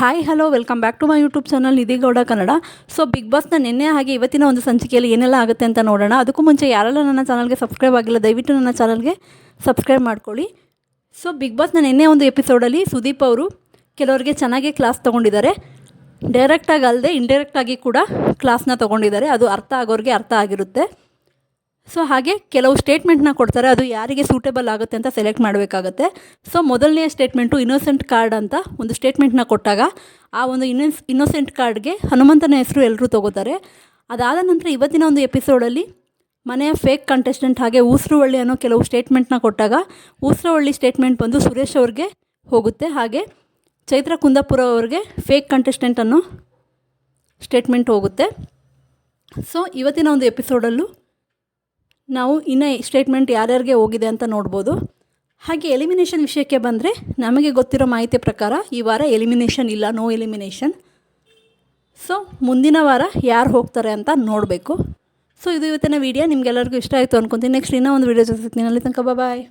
Hi hello welcome back to my YouTube channel ನಿಧಿಗೌಡ Kannada so big ಬಾಸ್ನ ನಿನ್ನೆ ಹಾಗೆ ಇವತ್ತಿನ ಒಂದು ಸಂಚಿಕೆಯಲ್ಲಿ ಏನೆಲ್ಲ ಆಗುತ್ತೆ ಅಂತ ನೋಡೋಣ. ಅದಕ್ಕೂ ಮುಂಚೆ ಯಾರೆಲ್ಲ ನನ್ನ ಚಾನಲ್ಗೆ ಸಬ್ಸ್ಕ್ರೈಬ್ ಆಗಿಲ್ಲ, ದಯವಿಟ್ಟು ನನ್ನ ಚಾನಲ್ಗೆ ಸಬ್ಸ್ಕ್ರೈಬ್ ಮಾಡ್ಕೊಳ್ಳಿ. ಸೊ ಬಿಗ್ ಬಾಸ್ನ ನಿನ್ನೆ ಒಂದು ಎಪಿಸೋಡಲ್ಲಿ ಸುದೀಪ್ ಅವರು ಕೆಲವರಿಗೆ ಚೆನ್ನಾಗಿ ಕ್ಲಾಸ್ ತೊಗೊಂಡಿದ್ದಾರೆ. ಡೈರೆಕ್ಟಾಗಿ ಅಲ್ಲದೆ ಇಂಡೈರೆಕ್ಟಾಗಿ ಕೂಡ ಕ್ಲಾಸ್ನ ತೊಗೊಂಡಿದ್ದಾರೆ. ಅದು ಅರ್ಥ ಆಗೋರಿಗೆ ಅರ್ಥ ಆಗಿರುತ್ತೆ. ಸೊ ಹಾಗೆ ಕೆಲವು ಸ್ಟೇಟ್ಮೆಂಟ್ನ ಕೊಡ್ತಾರೆ. ಅದು ಯಾರಿಗೆ ಸೂಟೇಬಲ್ ಆಗುತ್ತೆ ಅಂತ ಸೆಲೆಕ್ಟ್ ಮಾಡಬೇಕಾಗತ್ತೆ. ಸೊ ಮೊದಲನೆಯ ಸ್ಟೇಟ್ಮೆಂಟು ಇನ್ನೋಸೆಂಟ್ ಕಾರ್ಡ್ ಅಂತ ಒಂದು ಸ್ಟೇಟ್ಮೆಂಟ್ನ ಕೊಟ್ಟಾಗ ಆ ಒಂದು ಇನ್ನೊಸ್ ಇನ್ನೋಸೆಂಟ್ ಕಾರ್ಡ್ಗೆ ಹನುಮಂತನ ಹೆಸರು ಎಲ್ಲರೂ ತಗೋತಾರೆ. ಅದಾದ ನಂತರ ಇವತ್ತಿನ ಒಂದು ಎಪಿಸೋಡಲ್ಲಿ ಮನೆಯ ಫೇಕ್ ಕಂಟೆಸ್ಟೆಂಟ್ ಹಾಗೆ ಊಸರುವಳ್ಳಿ ಅನ್ನೋ ಕೆಲವು ಸ್ಟೇಟ್ಮೆಂಟ್ನ ಕೊಟ್ಟಾಗ ಊಸರವಳ್ಳಿ ಸ್ಟೇಟ್ಮೆಂಟ್ ಬಂದು ಸುರೇಶ್ ಅವ್ರಿಗೆ ಹೋಗುತ್ತೆ. ಹಾಗೆ ಚೈತ್ರ ಕುಂದಾಪುರ ಅವ್ರಿಗೆ ಫೇಕ್ ಕಂಟೆಸ್ಟೆಂಟ್ ಅನ್ನೋ ಸ್ಟೇಟ್ಮೆಂಟ್ ಹೋಗುತ್ತೆ. ಸೊ ಇವತ್ತಿನ ಒಂದು ಎಪಿಸೋಡಲ್ಲೂ ನಾವು ಇನ್ನು ಸ್ಟೇಟ್ಮೆಂಟ್ ಯಾರ್ಯಾರಿಗೆ ಹೋಗಿದೆ ಅಂತ ನೋಡ್ಬೋದು. ಹಾಗೆ ಎಲಿಮಿನೇಷನ್ ವಿಷಯಕ್ಕೆ ಬಂದರೆ ನಮಗೆ ಗೊತ್ತಿರೋ ಮಾಹಿತಿ ಪ್ರಕಾರ ಈ ವಾರ ಎಲಿಮಿನೇಷನ್ ಇಲ್ಲ ನೋ ಎಲಿಮಿನೇಷನ್ ಸೊ ಮುಂದಿನ ವಾರ ಯಾರು ಹೋಗ್ತಾರೆ ಅಂತ ನೋಡಬೇಕು. ಸೊ ಇದು ಇವತ್ತಿನ ವೀಡಿಯೋ ನಿಮಗೆಲ್ಲರಿಗೂ ಇಷ್ಟ ಆಯಿತು ಅನ್ಕೊತೀನಿ. ನೆಕ್ಸ್ಟ್ ಇನ್ನೂ ಒಂದು ವೀಡಿಯೋ ಜೊತೆ ಅಲ್ಲಿ ತನಕ ಬಾಯ್